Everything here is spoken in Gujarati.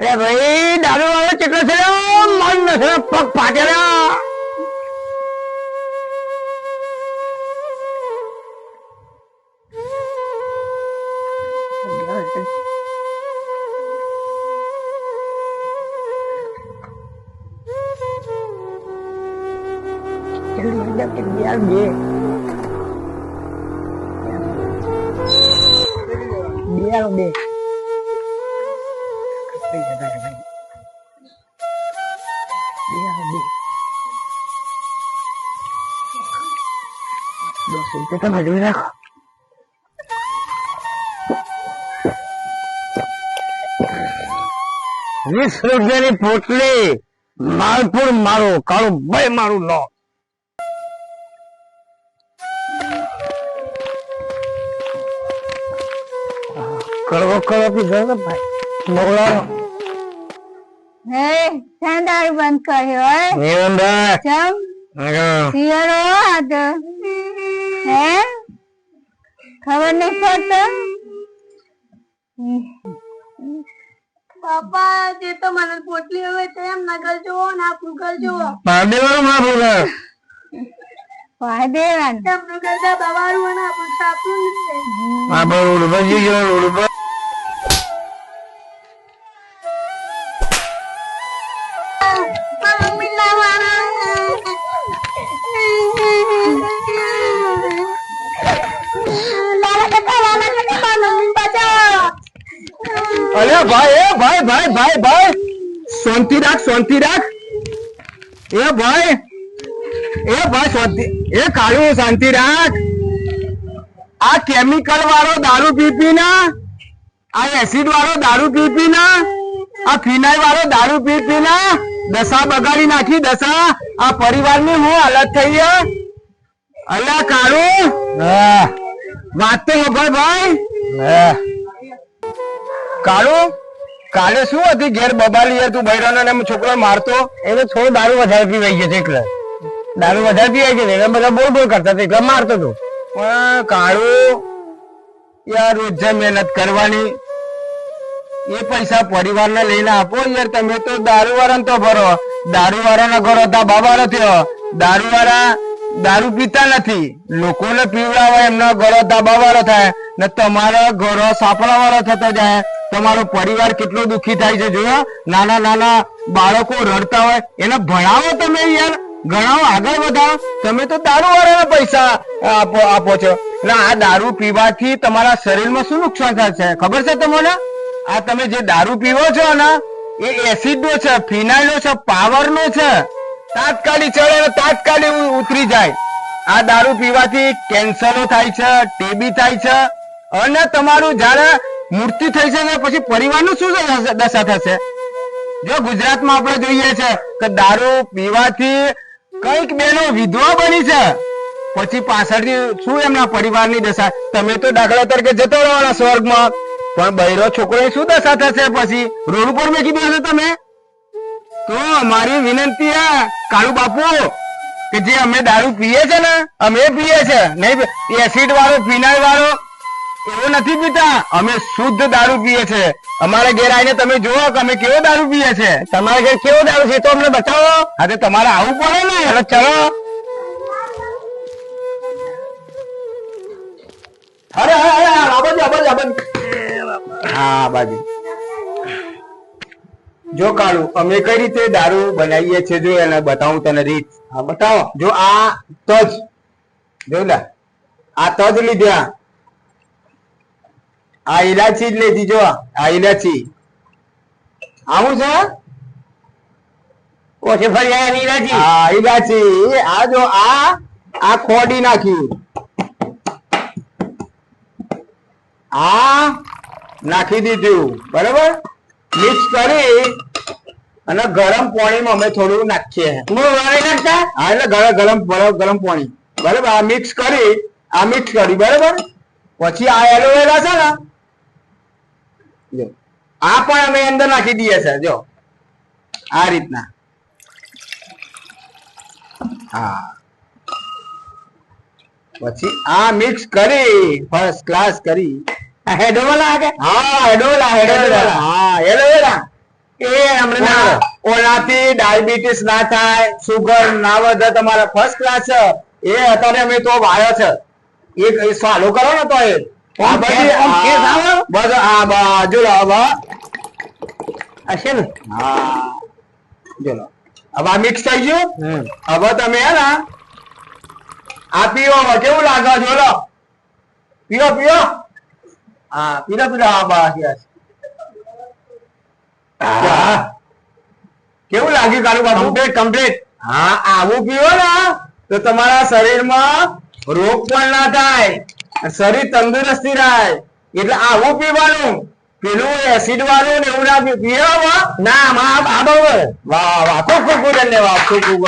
અરે ભાઈ દારૂ વાળો કેટલો છે? મન નથી પગ ફાટેલા યાર બે બે બે બે આલો બે દસ રૂપિયા તો ભજવી રાખો વીસ રૂપિયાની પોટલી માલપુર મારું, કાળું ભાઈ મારું નો કડવો ભાઈ. મોગલાનો હે શા બંધ કર્યો હે નિરંદર ચમ શિયાળો હતો હે? ખબર નહીં પડતો પપ્પા જે તો મને પોટલી હવે તે એમ ના કરજો ને કરજો પાડેવાનું મારું ને વાદેવાન આપણું કરતા દવાનું અને આપણું સાપનું જ છે. આ બહુ રોડ પર અરે ભાઈ એ ભાઈ ભાઈ ભાઈ ભાઈ. શાંતિ રાખ શાંતિ રાખ. એ ભાઈ એ ભાઈ શાંતિ એ કાળું શાંતિ રાખ. આ કેમિકલ વાળો દારૂ પી પી ના આ એસિડ વાળો દારૂ પી પી ના આ ફિનાઇલ વાળો દારૂ પી પી ના દશા બગાડી નાખી દશા. આ પરિવારની હું હાલત થઈ અલ્યા કાળું વાત તો ભાઈ. ભાઈ કાળુ? કાલે શું હતી? ઘેર બબાલી યાર તું બૈરાનો ને છોકરો મારતો. એને થોડો દારૂ વધારે પીવાઈ ગયો એટલે. દારૂ વધારે પીવાઈ ગયો એટલે બધા બોલ બોલ કરતા એટલે મારતો હતો પણ કાળુ યાર રોજે મહેનત કરવાની. એ પૈસા પરિવારને લઈને આપો યાર તમે તો દારૂ વાળા તો ભરો. દારૂ વાળાના ઘર હતા બાબા થયો. દારૂ વાળા દારૂ પીતા નથી. લોકોને પીવડાવે, એમના ઘરો તાબાવાળો થાય, ને તમારા ઘરો સાપડા વાળો થતો જાય. તમારો પરિવાર કેટલો દુખી થાય છે જોયો નાના નાના બાળકો રડતા હોય, એને ભણાવો તમે યાર. ગણાવો, આગળ વધાવો તમે તો દારૂ વાળાના પૈસા આપો આપો છો. એટલે આ દારૂ પીવાથી તમારા શરીરમાં શું નુકસાન થાય છે? ખબર છે તમને? આ તમે જે દારૂ પીવો છો ને, એ એસિડ નો છે ફિનાઇલ નો છે પાવર નો છે. તાત્કાલિક ચડે તાત્કાલિક ઉતરી જાય. આ દારૂ પીવાથી કેન્સરો થાય છે, ટીબી થાય છે, અને તમારું જ્યારે મૃત્યુ થઈ છે ને પછી પરિવારનું શું દશા થશે? જો ગુજરાતમાં આપણે જોઈએ છે કે દારૂ પીવાથી કંઈક બેનો વિધવા બની છે, પછી પાછળથી શું એમના પરિવારની દશા? તમે તો દાખલા તરીકે જતો રહેવાના સ્વર્ગમાં, પણ બૈરો છોકરો શું દશા થશે પછી? રોડ ઉપર મેકી દેશો તમે. તો અમારી વિનંતી આ કાળુ બાપુ, કે જે અમે દારૂ પીએ છે ને, અમે પીએ છે. નહીં એસિડ વાળો ફિનાઇલ વાળો, એવો નથી પીતા. અમે શુદ્ધ દારૂ પીએ છે. અમારા ઘેર આવીને તમે જોવો કે અમે કેવો દારૂ પીએ છે. તમારા ઘેર કેવો દારૂ છે તો અમને બતાવો. હા તમારે આવવું પડે ને. હવે ચલો. અરે હા બાજુ જો કાળુ અમે કઈ રીતે દારૂ બનાવીએ છીએ જો એને બતાવું તને રીત. હા બતાવો. જો આ તજ જો લા આ તજ લીધા. આ ઇલાચી જ લીધી જો. આ ઇલાચી આવું છે? ઓછે ફરી ઇલાચી હા ઇલાચી આ જો આ આ ખોડી નાખ્યું આ નાખી દીધું. બરાબર? મિક્સ કરી અને ગરમ પાણીમાં અમે થોડું નાખીએ. નાખતા? હા એટલે ગરમ ગરમ ગરમ પાણી. બરાબર? આ મિક્સ કરી આ મિક્સ કરી બરાબર? પછી આ એલોવેરા છે ને જો આ પણ અમે અંદર નાખી દઈએ છે જો. આ રીતના. હા. પછી આ મિક્સ કરી ફર્સ્ટ ક્લાસ કરી. હેડો લાગે હા હેડોલા એડોલા હા એલોવેરા. એ હમણાં ઓનાથી ડાયાબિટીસ ના થાય સુગર ના વધે તમારા ફર્સ્ટ ક્લાસ છે. એ અત્યારે અમે તો વાયો છે. એ સાલો કરો ને તો એ. બાજુ હવે હશે ને? હા. જો હવે આ મિક્સ થઈ ગયું. હવે તમે હે ને આ પીઓ કેવું લાગે? જો પીઓ પીઓ. હા પીરો પીરો હા બસ યસ. કેવું લાગ્યું બાબુ કમ્પ્લીટ કમ્પ્લીટ હા આવું પીવો ને. તો તમારા શરીરમાં રોગ પણ ના થાય શરીર તંદુરસ્તી રહે. એટલે આવું પીવાનું પેલું એસિડ વાળું ને એવું ના પીવો ના આ બરોબર. વાહ વાહ ખૂબ ખૂબ ધન્યવાદ ખૂબ ખૂબ.